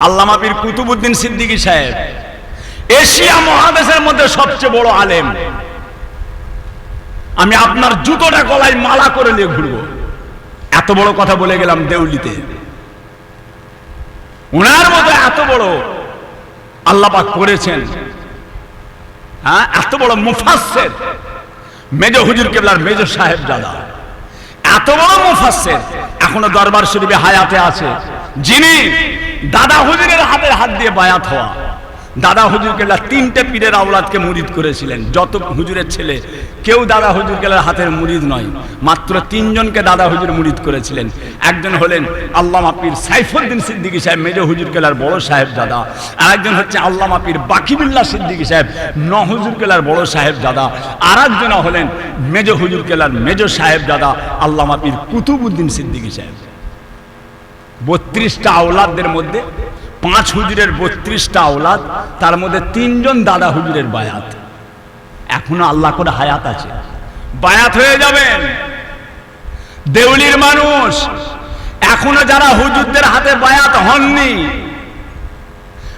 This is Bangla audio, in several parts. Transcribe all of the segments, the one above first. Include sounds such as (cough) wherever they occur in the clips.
আল্লামা পীর কুতুবুদ্দিন সিদ্দিকী সাহেব, এশিয়া মহাদেশের মধ্যে সবচেয়ে বড় আলেম। আমি আপনার জুতোটা গলায় মালা করে নিয়ে ঘুরবো। এত বড় কথা বলে গেলাম দেউলিতে। ওনার মতো এত বড় আল্লাহ পাক করেছেন। হ্যাঁ এত বড় মুফাসসির। মেজ হুজুর কেবলার মেজ সাহেব দাদা। এত বড় মুফাসসির। এখনও দরবার শরীফে হায়াতে আছে। যিনি দাদা হুজুরের হাতের হাত দিয়ে বায়াত হওয়া। দাদা হুজুর কেবলা তিনটে পীরের আওলাদকে মুরিদ করেছিলেন। যত হুজুরের ছেলে, কেউ দাদা হুজুর কেবলার হাতের মুরিদ নয়। মাত্র তিনজনকে দাদা হুজুর মুরিদ করেছিলেন। একজন হলেন আল্লামা পীর সাইফুদ্দিন সিদ্দিকী সাহেব, মেজ হুজুর কেলার বড় সাহেব দাদা। আর একজন হচ্ছে আল্লামা পীর বাকিবুল্লাহ সিদ্দিকী সাহেব, ন হুজুর কেলার বড় সাহেব দাদা। আর একজন হলেন মেজ হুজুর মেজ সাহেব দাদা, আল্লামা পীর কুতুবুদ্দিন সিদ্দিকী সাহেব। বত্রিশটা আওলাদদের মধ্যে পাঁচ হুজুরের বত্রিশটা আওলাদ, তার মধ্যে তিনজন দাদা হুজুরের বায়াত। এখনও আল্লাহ করে হায়াত আছে। বায়াত হয়ে যাবেন। দেউলির মানুষ, এখনও যারা হুজুরদের হাতে বায়াত হননি,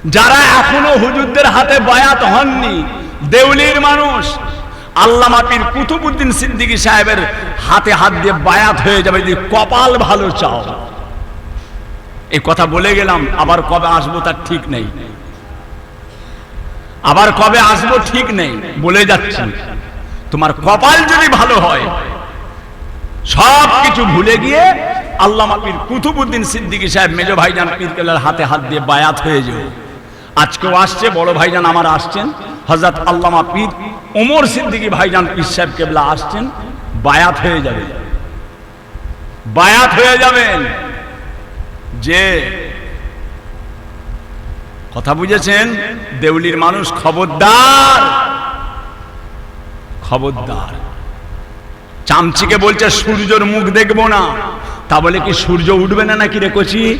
যারা এখনও হুজুরদের হাতে বায়াত হননি, দেউলির মানুষ আল্লামা পীর কুতুবুদ্দিন সিদ্দিকী সাহেবের হাতে হাত দিয়ে বায়াত হয়ে যাবে, যদি কপাল ভালো চাও। এই কথা বলে গেলাম, আবার কবে আসব তার ঠিক নেই। আবার কবে আসব ঠিক নেই, বলে যাচ্ছি। তোমার কপাল যদি ভালো হয় সব কিছু ভুলে গিয়ে আল্লামা পীর কুতুবুদ্দিন সিদ্দিকী সাহেব, মেজো ভাইজান পীর কেলার হাতে হাত দিয়ে বায়াত হয়ে যাও। আজকেও আসছে, বড় ভাইজান আমার আসছেন। হজরত আল্লামা পীর ওমর সিদ্দিকী ভাইজান পীর সাহেব কেবলা আসছেন, বায়াত হয়ে যাবে। বায়াত হয়ে যাবেন। যে কথা বুঝেছেন, দেউলির মানুষ খবরদার। খবরদার। চামচিকে বলছে, সূর্যর মুখ দেখব না। তা বলে কি সূর্য উঠবে না নাকি রে কচি?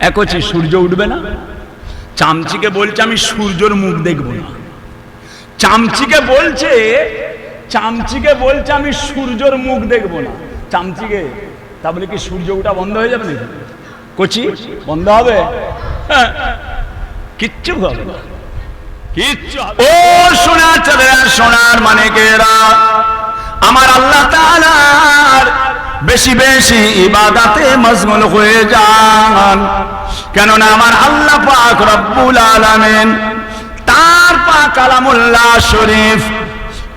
একচি সূর্য উঠবে না? চামচিকে বলছে, আমি সূর্যর মুখ দেখব না। চামচিকে বলছে চামচিকে বলছে, আমি সূর্যর মুখ দেখব না। চামচিকে, তা বলে কি সূর্য ওটা বন্ধ হয়ে যাবে নাকি? কচি? বন্ধ হবে? হ্যাঁ। কিচ্ছু হবে। ও সোনা চলে সোনার মানে কেরা আমার আল্লাহ তাআলার বেশি বেশি ইবাদাতে মশগুল হয়ে যান। কেননা আমার আল্লাহ পাক রব্বুল আলামিন তার পাক কালামুল্লাহ শরীফ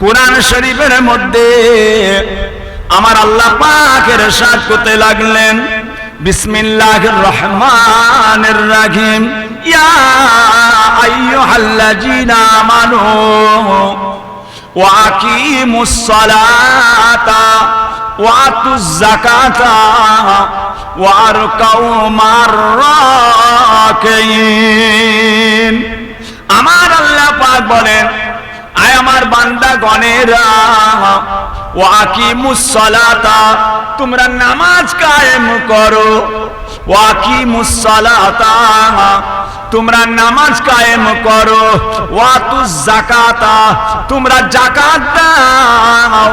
কোরআন শরীফের মধ্যে আমার আল্লাহ পাকের সাথ করতে লাগলেন। বিসমিল্লাহির রহমানির রহিম। ইয়া আইয়ুহাল্লাযীনা আমানু ওয়াকিমুস সালাতা ওয়াতুজ যাকাতা ওয়ারকাউ মার রাকিন আমার আল্লাহ পাক বলেন আয় আমার বান্দা গণেরা ওয়াকিমুস সালাতা, তোমরা নামাজ কায়েম করো। ওয়াকিমুস সালাতা, তোমরা নামাজ কায়েম করো। ওয়াতুজ যাকাতা, তোমরা যাকাত দাও।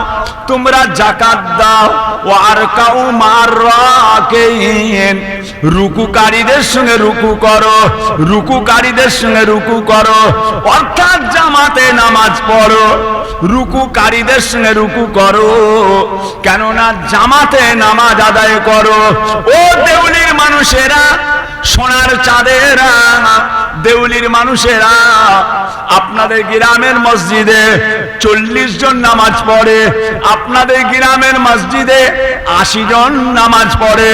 তোমরা যাকাত দাও। ওয়ারকাউ মার রাকিন। রুকুকারীদের সঙ্গে রুকু করো, রুকুকারীদের সঙ্গে রুকু করো, অর্থাৎ জামাতে নামাজ পড়ো, রুকুকারীদের সঙ্গে রুকু করো, কেননা জামাতে নামাজ আদায় করো। ও দেউলির মানুষেরা, সোনার চাঁদেরা, দেউলির মানুষেরা আপনাদের গ্রামের মসজিদে চল্লিশ জন নামাজ পড়ে, আপনাদের গ্রামের মসজিদে আশি জন নামাজ পড়ে,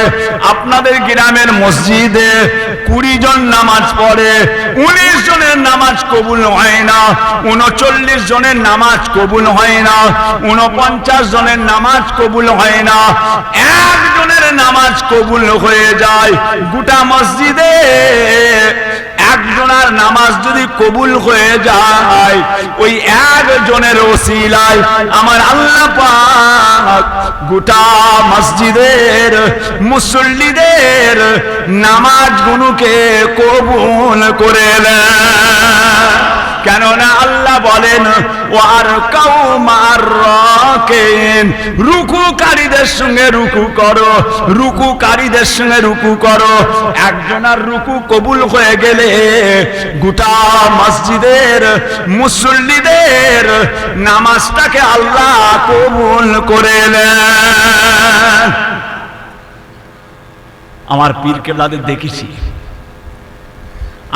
আপনাদের গ্রামের মসজিদে কুড়ি জন নামাজ পড়ে, উনিশ জনের নামাজ কবুল হয় না, উনচল্লিশ জনের নামাজ কবুল হয় না, উনপঞ্চাশ জনের নামাজ কবুল হয় না একজনের নামাজ কবুল হয়ে যায় গোটা মসজিদে। নামাজ যদি কবুল হয়ে যায়, ওই একজনের ওসিলায় আমার আল্লাহ পাক গোটা মসজিদের মুসল্লিদের নামাজ গুনুকে কবুল করে নেন কেননা আল্লাহ বলেন ও আর রকেন। রুকুকারীদের সঙ্গে রুকু করো, রুকুকারীদের সঙ্গে রুকু করো। একজনের রুকু কবুল হয়ে গেলে গোটা মসজিদের মুসল্লিদের নামাজটাকে আল্লাহ কবুল করে আমার পীর কেবলাদের দেখেছি।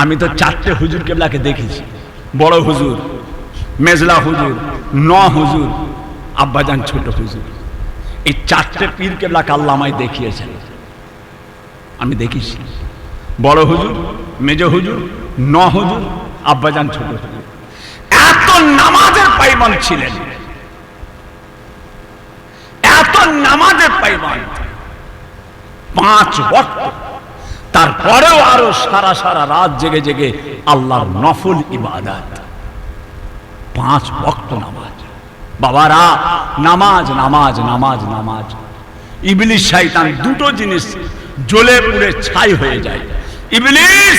আমি তো চারটে হুজুর কেবলাকে দেখেছি। বড় হুজুর, মেজলা হুজুর ন হুজুর, আব্বাজান ছোট হুজুর। এই চারটে পীর কেবলাকে আল্লাহ আমায় দেখিয়েছেন। আমি দেখেছি বড় হুজুর, মেজ হুজুর ন হুজুর, আব্বাজান ছোট হুজুর। এত নামাজের পাইবান ছিলেন। এত নামাজের পাইবান। পাঁচ বক্ত তারপরেও আরও সারা সারা রাত জেগে জেগে আল্লাহর নফল ইবাদত। পাঁচ বক্ত নামাজ। বাবারা, নামাজ নামাজ নামাজ নামাজ। ইবলিশ শয়তান দুটো জিনিস জ্বলে পুড়ে ছাই হয়ে যায়। ইবলিশ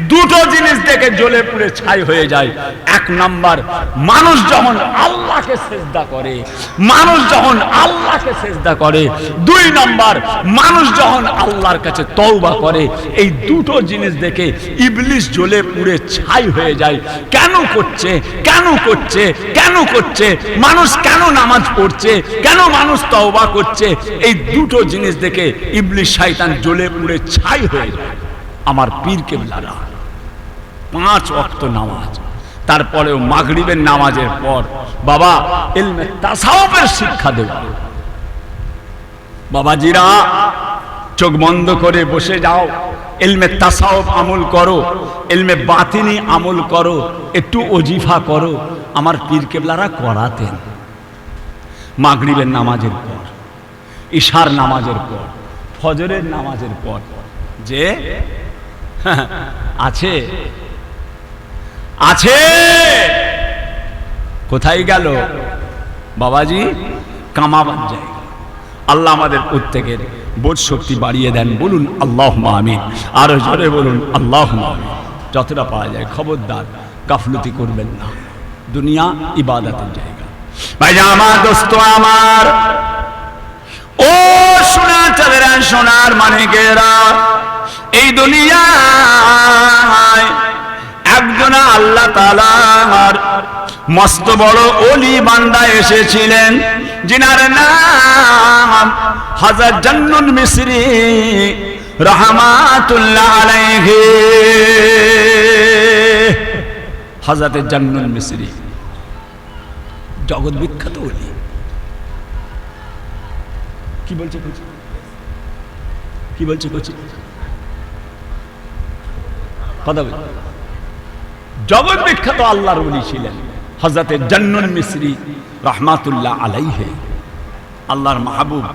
দুটো জিনিস দেখে জ্বলে পুড়ে ছাই হয়ে যায়। এক নাম্বার, মানুষ যখন আল্লাহকে সেজদা করে, মানুষ যখন আল্লাহকে সেজদা করে। দুই নাম্বার, মানুষ যখন আল্লাহর কাছে তওবা করে, এই দুটো জিনিস দেখে ইবলিশ জ্বলে পুড়ে ছাই হয়ে যায়। কেন করছে? কেন করছে? কেন করছে? মানুষ কেন নামাজ পড়ছে? কেন মানুষ তওবা করছে? এই দুটো জিনিস দেখে ইবলিশ শয়তান জ্বলে পুড়ে ছাই হয়ে যায়। আমার পীর কেবলারা পাঁচ অক্ত নামাজ। তারপরেও মাগরিবের নামাজের পর বাবা এলমে তাসাউফের শিক্ষা দেব। বাবাজিরা, চোখ বন্ধ করে বসে যাও এলমে তাসাউফ আমল করো এলমে বাতিনি আমল করো, একটু অজিফা করো, আমার পীর কেবলারা করাতেন। মাগরিবের নামাজের পর ঈশার নামাজের পর, ফজরের নামাজের পর, যে আছে আছে। কোথায় গেল? বাবাজি কামাবার জায়গা আল্লাহ আমাদের প্রত্যেকের বোধ শক্তি বাড়িয়ে দেন। বলুন আল্লাহ আমিন। আরও জোরে বলুন আল্লাহ আমিন। যতটা পাওয়া যায়, খবরদার, গাফলতি করবেন না। দুনিয়া ইবাদতের জায়গা। ভাই আমার দোস্ত আমার। ও সোনা চাঁদেরা, সোনার মানিকেরা, এই দুনিয়ায় একজনা আল্লাহ তালার মস্ত বড় অলি বান্দা এসেছিলেন যিনার নাম হাজার জান্নুল মিশ্রি রহমাতুল্লাহ আলাইহি। হাজাতে জান্নুল মিশ্রি জগৎ বিখ্যাত অলি কি বলছে কোচি? কি বলছে কোচি? কথা বল। জগৎ বিখ্যাত আল্লাহর উনি ছিলেন হজরতে জন্নুল মিশ্রি রহমাতুল্লাহ আলাইহে। আল্লাহর মাহবুব,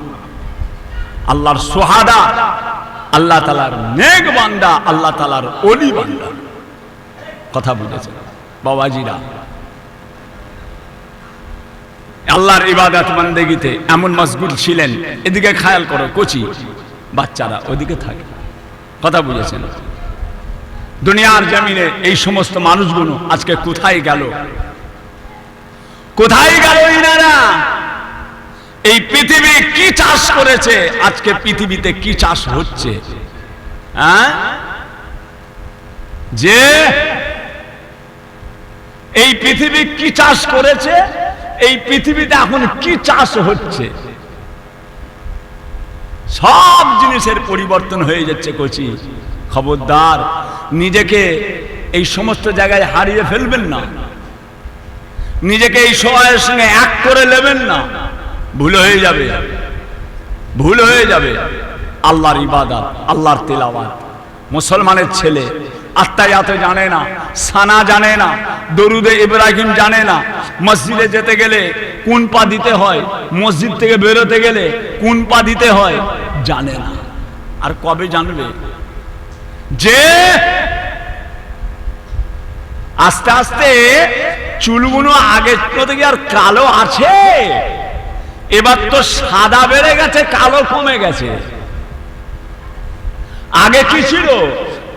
আল্লাহর সোহাদা, আল্লাহ তালার নেক বান্দা, আল্লাহ তালার অলি বান্দা। কথা বুঝেছেন বাবাজিরা। আল্লাহর ইবাদত বান্দেগিতে এমন মশগুল ছিলেন, এদিকে খেয়াল করো কচি, বাচ্চারা ওদিকে থাকে। কথা বুঝেছেন দুনিয়ার জমিনে এই সমস্ত মানুষগুলো আজকে কোথায় গেল? কোথায় গেল ইনারা? এই পৃথিবী কি চাষ করেছে? আজকে পৃথিবীতে কি চাষ হচ্ছে? হ্যাঁ? যে এই পৃথিবী কি চাষ করেছে? এই পৃথিবীতে এখন কি চাষ হচ্ছে? সব জিনিসের পরিবর্তন হয়ে যাচ্ছে কচি। খবরদার, নিজেকে এই সমস্ত জায়গায় হারিয়ে ফেলবেন না। নিজেকে এই সময়ের সঙ্গে এক করে নেবেন না। ভুল হয়ে যাবে। ভুল হয়ে যাবে। আল্লাহর ইবাদত, আল্লাহর তেলাওয়াত। মুসলমানের ছেলে, আত্মায়াতে জানে না, সানা জানে না, দরুদে ইব্রাহিম জানে না, মসজিদে যেতে গেলে কোন পা দিতে হয়, মসজিদ থেকে বেরোতে গেলে কোন পা দিতে হয়, জানে না। আর কবে জানবে? যে আস্তে আস্তে চুলগুলো আগে আর কালো আছে? এবার তো সাদা বেড়ে গেছে, কালো কমে গেছে। আগে কি ছিল?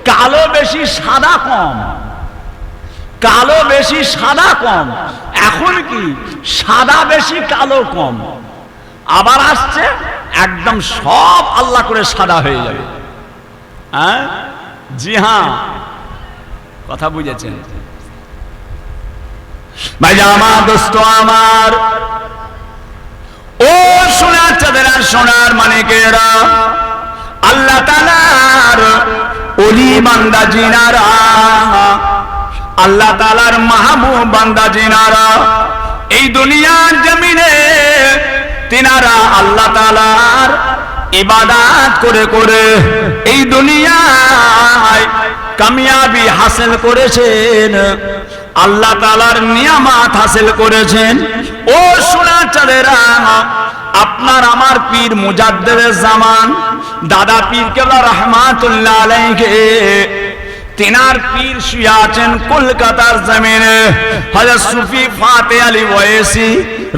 কালো বেশি, সাদা কম। কালো বেশি, সাদা কম। এখন কি? সাদা বেশি, কালো কম। আবার আসছে, একদম সব আল্লাহ করে সাদা হয়ে যাবে। হ্যাঁ? জি হ্যাঁ। কথা বুঝেছেন। ভাই আমার দোস্ত আমার, ও চাঁদের আর সোনার মানিকেরা আল্লাহ তালার অলি বান্দা জিনারা, আল্লাহ তালার মাহবুব বান্দা জিনারা, এই দুনিয়ার জমিনে তিনারা আল্লাহ তালার ইবাদাত করে করে এই দুনিয়ায় কামিয়াবি হাসিল করেছেন। আল্লাহ তালার নিয়ামাত হাসিল করেছেন। ও সোনা চালেরা আপনার আমার পীর মুজাদ্দের জামান, দাদা পীর কেবলা রহমাতুল্লাহ আলাইকে তিনার পীর শুয়ে আছেন কলকাতার জমিনে। হাজার সুফি ফাতে আলী ওয়েসি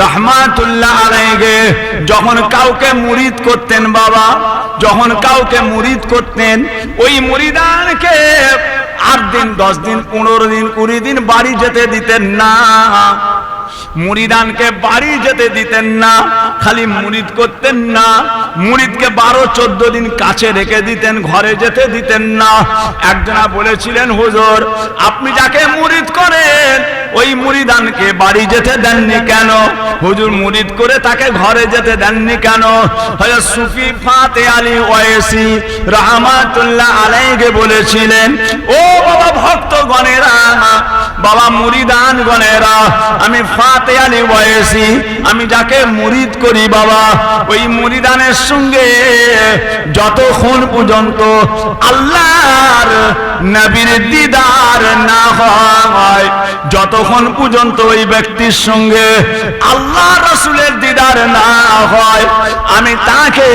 রহমাতুল্লাহ আলাইহি, যখন কাউকে মুরিদ করতেন বাবা, যখন কাউকে মুরিদ করতেন, ওই মুরিদানকে আট দিন, দশ দিন, পনেরো দিন, কুড়ি দিন বাড়ি যেতে দিতেন না। মুরিদানকে বাড়ি যেতে দিতেন না, খালি মুরিদ করতেন না। মুরিদকে বারো, চোদ্দ দিন কাছে রেখে দিতেন, ঘরে যেতে দিতেন না। একজনা বলেছিলেন, হুজুর, আপনি যাকে মুরিদ করেন ওই মুরিদানকে বাড়ি যেতে দেননি কেন? হুজুর মুরিদ করে তাকে ঘরে যেতে দেননি কেন? সুফি ফাতে আলী ওয়েসি রহমাতুল্লাহ আলাইকে বলেছিলেন, ও বাবা ভক্তগণেরা, বাবা মুরিদান গণেরা আমি ফাতে আলী ওয়েসি আমি যাকে মুরিদ করি বাবা, ওই মুরিদানের সঙ্গে যতক্ষণ পর্যন্ত আল্লাহর নবীর দিদার না হয় যতক্ষণ পর্যন্ত ওই ব্যক্তির সঙ্গে আল্লাহ রসুলের দিদার না হয়, আমি তাকে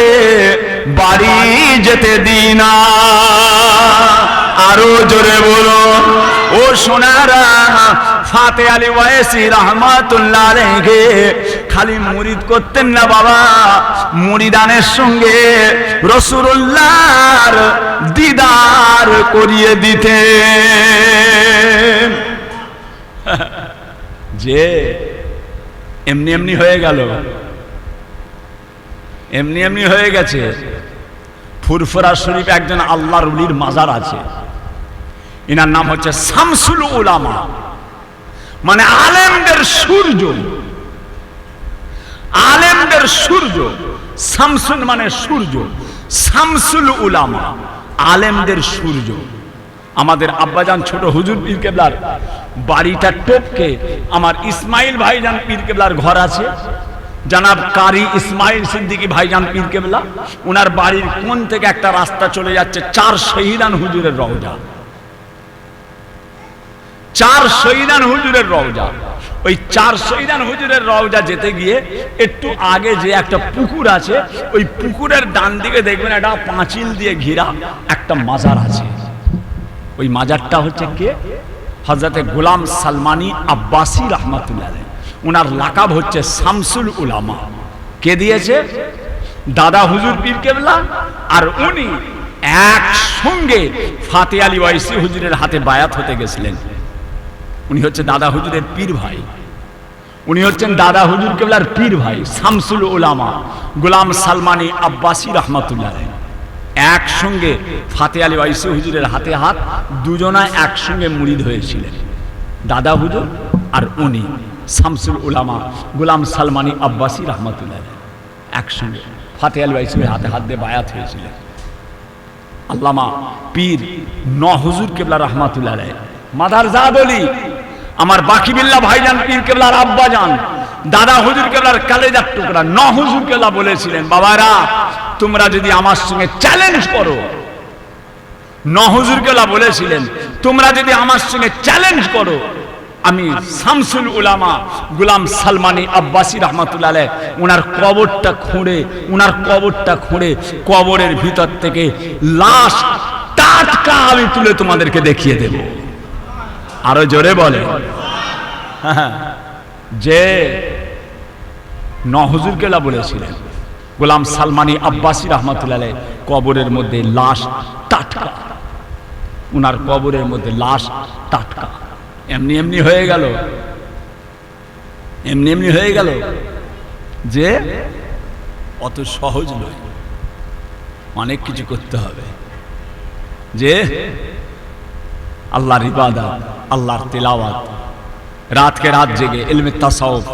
বাড়ি যেতে দিই না। আরও জোরে বলো ও সোনারা, ফাতে আলী ওয়াইসি রহমাতুল্লাহ রেখে খালি মুরিদ করতেন না বাবা, মুরিদানের সঙ্গে রসুল্লাহর দিদার করিয়ে দিতে (laughs) যে এমনি এমনি হয়ে গেল। এমনি এমনি হয়ে গেছে। ফুরফুরা শরীফ একজন আল্লাহর উলির মাজার আছে। এনার নাম হচ্ছে শামসুল উলামা। মানে আলেমদের সূর্য। আলেমদের সূর্য। শামসুল মানে সূর্য। শামসুল উলামা, আলেমদের সূর্য। আমাদের আব্বাজান ছোট হুজুর পীর কেবলার বাড়িটা টোপকে আমার ইসমাইল ভাইজান পীর কেবলার ঘর আছে। জানাব কারি ইসমাইল সিদ্দিকী ভাইজান পীর কেবলা ওনার বাড়ির কোন থেকে একটা রাস্তা চলে যাচ্ছে চার শহীদান হুজুরের রওজা। চার শহীদান হুজুরের রওজা। ওই চার শহীদান হুজুরের রওজা যেতে গিয়ে একটু আগে যে একটা পুকুর আছে, ওই পুকুরের ডান দিকে দেখবেন একটা পাঁচিল দিয়ে ঘিরা একটা মাজার আছে। ওই মাজারটা হচ্ছে কে? হজরতে গোলাম সালমানি আব্বাসী রহমাতুল্লাহ। ওনার লাকাব হচ্ছে শামসুল উলামা। কে দিয়েছে? দাদা হুজুর পীর কেবলা আর উনি একসঙ্গে ফাতে আলী ওয়াইসি হুজুরের হাতে বায়াত হতে গেছিলেন। উনি হচ্ছে দাদা হুজুরের পীর ভাই। উনি হচ্ছেন দাদা হুজুর কেবলার পীর ভাই শামসুল উলামা গোলাম সালমানি আব্বাসী রহমাতুল্লাহ। একসঙ্গে ফাতে আলী ওয়াইসি হুজুরের হাতে হাত, দুজনা একসঙ্গে মুড়িদ হয়েছিলেন দাদা হুজুর আর উনি, শামসুল উলামা গুলাম সালমানি আব্বাসী রহমাতুল্লাহ। একসঙ্গে ফাতে আলী ওয়াইসির হাতে হাত দিয়ে বায়াত হয়েছিলেন আল্লামা পীর ন হুজুর কেবলা রহমাতুল্লাহ। মাদার জাদলি আমার বাকি বিল্লা ভাইজান, পীর কেবলার আব্বা যান দাদা হুজুর কেবলার কালেজার টুকরা ন হুজুর কেবলা বলেছিলেন বাবারা তোমরা যদি আমার সঙ্গে চ্যালেঞ্জ করো। ন হুজুর কেবলা বলেছিলেন তোমরা যদি আমার সঙ্গে চ্যালেঞ্জ করো। আমি শামসুল উলামা গুলাম সালমানি আব্বাসী রহমতুল্লাহ ওনার কবরটা খুঁড়ে ওনার কবরটা খুঁড়ে কবরের ভিতর থেকে লাশ টাটকা আমি তুলে তোমাদেরকে দেখিয়ে দেব। আরও জোরে বলে। হ্যাঁ, যে নহজুর কেলা বলেছিলেন। গোলাম সালমানি আব্বাসী রহমতুল্লাহ কবরের মধ্যে লাশ টাটকা। উনার কবরের মধ্যে লাশ টাটকা। এমনি এমনি হয়ে গেল। এমনি এমনি হয়ে গেল যে অত সহজ নয়। অনেক কিছু করতে হবে। যে আল্লাহর ইবাদত, আল্লাহর তেলাওয়াত, রাতকে রাত জেগে এলমে তাসাউফ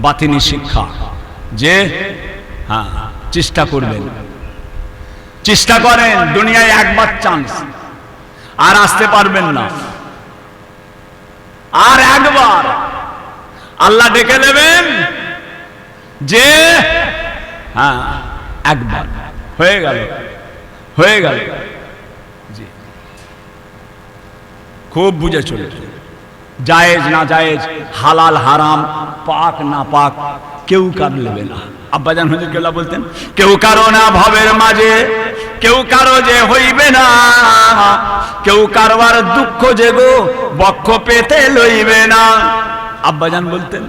বাতিনি শিক্ষা। যে হ্যাঁ চেষ্টা করবেন চেষ্টা করেন, দুনিয়ায় একবার চান্স আর আসতে পারবেন না। আর একবার আল্লাহ ডেকে নেবেন যে হ্যাঁ একবার। হয়ে গেল। হয়ে গেল। খুব বুঝে চলেছে জায়েজ না জায়েজ, হালাল, হারাম, পাক না পাক, কেউ কার নেবে না। আব্বাজান হুজুর কেল্লা বলতেন, কেউ কারও না ভবের মাঝে, কেউ কারও যে হইবে না। কেউ কারবার দুঃখ যে গো বক্ষ পেতে লইবে না। আব্বাজান বলতেন,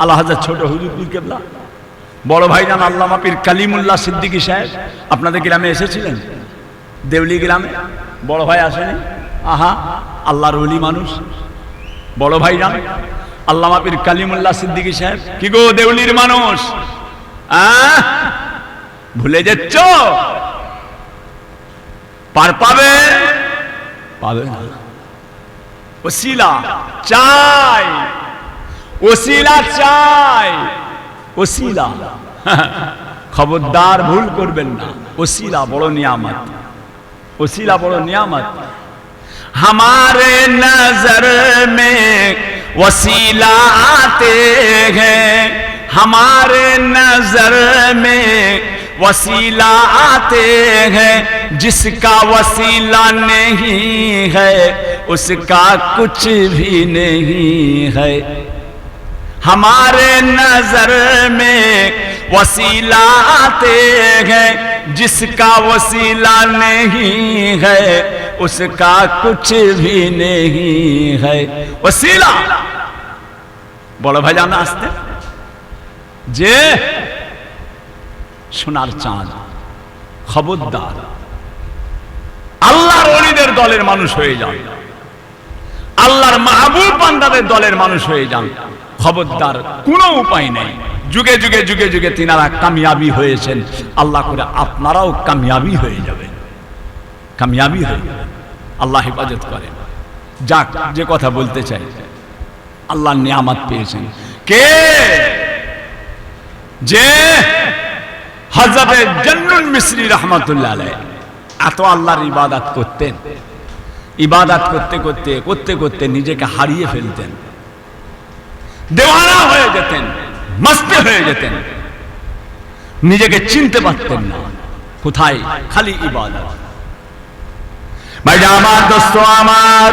আল্লাহ হাজার ছোট হুজুর কেবলা, বড় ভাইজান আল্লাহ পীর কালিমুল্লাহ সিদ্দিকী সাহেব, আপনাদের গ্রামে এসেছিলেন? দেউলি গ্রামে? বড় ভাই আসেনি? আহা, আল্লাহর অলি মানুষ। বড় ভাই যান আল্লামা পীর কালিমুল্লাহ সিদ্দিকী সাহেব, কি গো দেউলির মানুষ? ভুলে যাচ্ছ? পার পাবে? পাবে না। ওসিলা চাই। ওসিলা চাই। ওসিলা। খবরদার ভুল করবেন না। ওসিলা বড় নিয়ামত। ওসিলা বড় নিয়ামত। हमारे नज़र में वसीला आते हैं। हमारे नज़र में वसीला आते हैं। जिसका वसीला नहीं है, उसका कुछ भी नहीं है। हमारे नज़र में वसीला आते हैं। जिसका वसीला नहीं है उसका कुछ भी नहीं है वसीला বড় ভাই জানা আসতে যে সোনার চাঁদ খবরদার আল্লাহর অলিদের দলের মানুষ হয়ে যান আল্লাহর মাহবুব বান্দাদের দলের মানুষ হয়ে যান খবরদার কোনো উপায় নেই যুগে যুগে যুগে যুগে তিনারা কামিয়াবি হয়েছেন। আল্লাহ করে আপনারাও কামিয়াবি হয়ে যাবেন। কামিয়াবি হয়ে যাবেন। আল্লাহ হেফাজত করেন। যাক, যে কথা বলতে চাই, আল্লাহ নিয়ামত পেয়েছেন। কে? যে হজরত জন্নুল মিশ্রি রহমতুল্লাহ এত আল্লাহর ইবাদত করতেন। ইবাদত করতে করতে করতে করতে নিজেকে হারিয়ে ফেলতেন। দেওয়ানা হয়ে যেতেন। মস্তে হয়ে যেতেন। নিজেকে চিনতে পারতেন না। কোথায়? খালি ইবাদত। ভাই আমার দোস্ত আমার